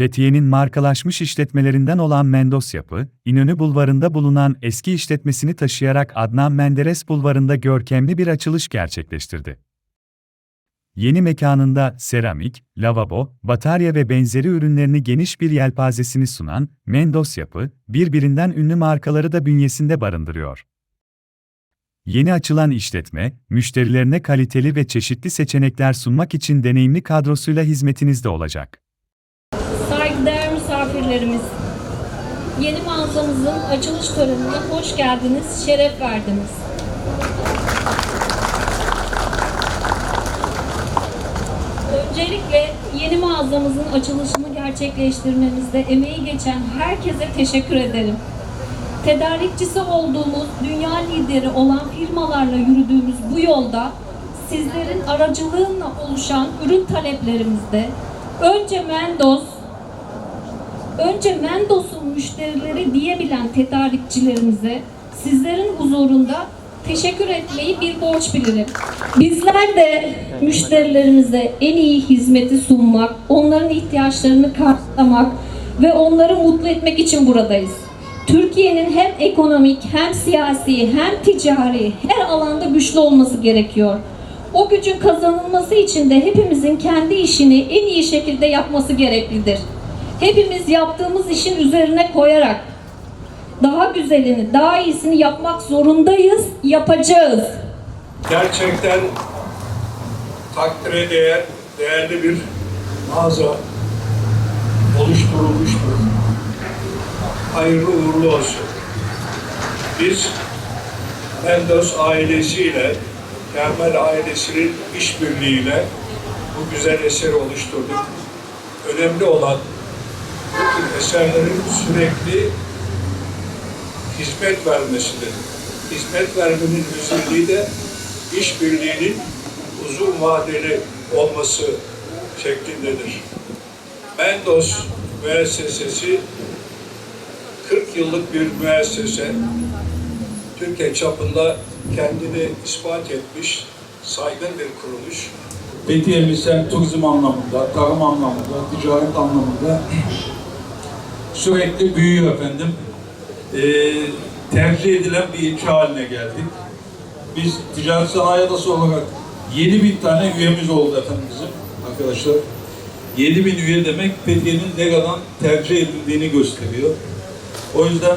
Fethiye'nin markalaşmış işletmelerinden olan Mendos Yapı, İnönü Bulvarı'nda bulunan eski işletmesini taşıyarak Adnan Menderes Bulvarı'nda görkemli bir açılış gerçekleştirdi. Yeni mekanında seramik, lavabo, batarya ve benzeri ürünlerini geniş bir yelpazesini sunan Mendos Yapı, birbirinden ünlü markaları da bünyesinde barındırıyor. Yeni açılan işletme, müşterilerine kaliteli ve çeşitli seçenekler sunmak için deneyimli kadrosuyla hizmetinizde olacak. Misafirlerimiz, yeni mağazamızın açılış törenine hoş geldiniz, şeref verdiniz. Öncelikle yeni mağazamızın açılışını gerçekleştirmemizde emeği geçen herkese teşekkür ederim. Tedarikçisi olduğumuz, dünya lideri olan firmalarla yürüdüğümüz bu yolda sizlerin aracılığıyla oluşan ürün taleplerimizde önce Mendos, Önce Mendos'un müşterileri diyebilen tedarikçilerimize sizlerin huzurunda teşekkür etmeyi bir borç bilirim. Bizler de müşterilerimize en iyi hizmeti sunmak, onların ihtiyaçlarını karşılamak ve onları mutlu etmek için buradayız. Türkiye'nin hem ekonomik hem siyasi hem ticari her alanda güçlü olması gerekiyor. O gücün kazanılması için de hepimizin kendi işini en iyi şekilde yapması gereklidir. Hepimiz yaptığımız işin üzerine koyarak daha güzelini, daha iyisini yapmak zorundayız, yapacağız. gerçekten takdire değer, değerli bir mağaza oluşturulmuştur. Hayırlı uğurlu olsun. Biz Mendoz ailesiyle, Kermel ailesinin işbirliğiyle bu güzel eseri oluşturduk. Önemli olan eserlerin sürekli hizmet vermesidir. Hizmet vermenin özelliği de işbirliğinin uzun vadeli olması şeklindedir. Mendos müessesesi 40 yıllık bir müessese. Türkiye çapında kendini ispat etmiş saygın bir kuruluş. Fethiye'miz hem turizm anlamında, tarım anlamında, ticaret anlamında sürekli büyüyor efendim. Ee, tercih edilen bir ilçe haline geldik. Biz ticaret sanayi adası olarak 7000 tane üyemiz oldu efendim bizim arkadaşlar. 7000 üye demek Fethiye'nin ne kadar tercih edildiğini gösteriyor. O yüzden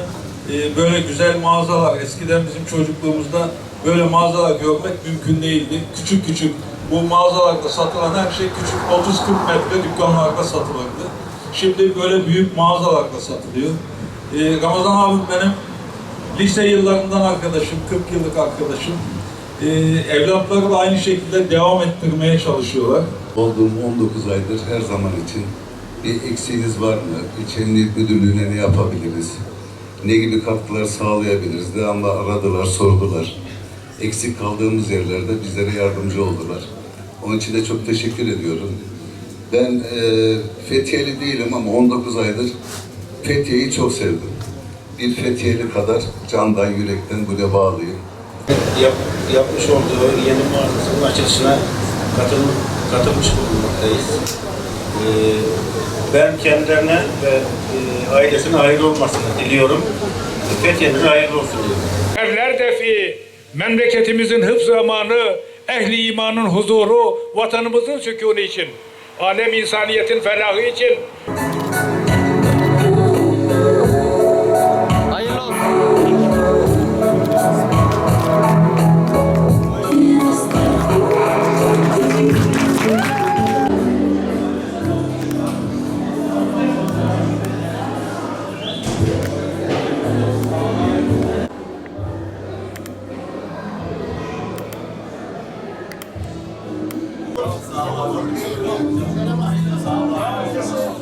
e, böyle güzel mağazalar, eskiden bizim çocukluğumuzda böyle mağazalar görmek mümkün değildi. Küçük küçük bu mağazalarda satılan her şey küçük 30-40 metre dükkanlarda satılırdı. Şimdi böyle büyük mağazalarda satılıyor. E, Ramazan abim benim lise yıllarından arkadaşım, 40 yıllık arkadaşım. E, evlatları da aynı şekilde devam ettirmeye çalışıyorlar. Olduğum 19 aydır her zaman için bir eksiğiniz var mı? İçenlik müdürlüğüne ne yapabiliriz? Ne gibi katkılar sağlayabiliriz? Devamlı aradılar, sordular. Eksik kaldığımız yerlerde bizlere yardımcı oldular. Onun için de çok teşekkür ediyorum. Ben e, Fethiyeli değilim ama 19 aydır Fethiye'yi çok sevdim. Bir Fethiyeli kadar candan, yürekten buraya bağlıyım. yap, yapmış olduğu yeni mağazasının açılışına katıl, katılmış bulunmaktayız. Ee, ben kendilerine ve e, ailesine hayırlı olmasını diliyorum. Fethiye'nin hayırlı olsun diyorum. Her defi memleketimizin hıfzı amanı, ehli imanın huzuru, vatanımızın sükûnu için, alem insaniyetin felahı için Sağ olun. Sağ olun.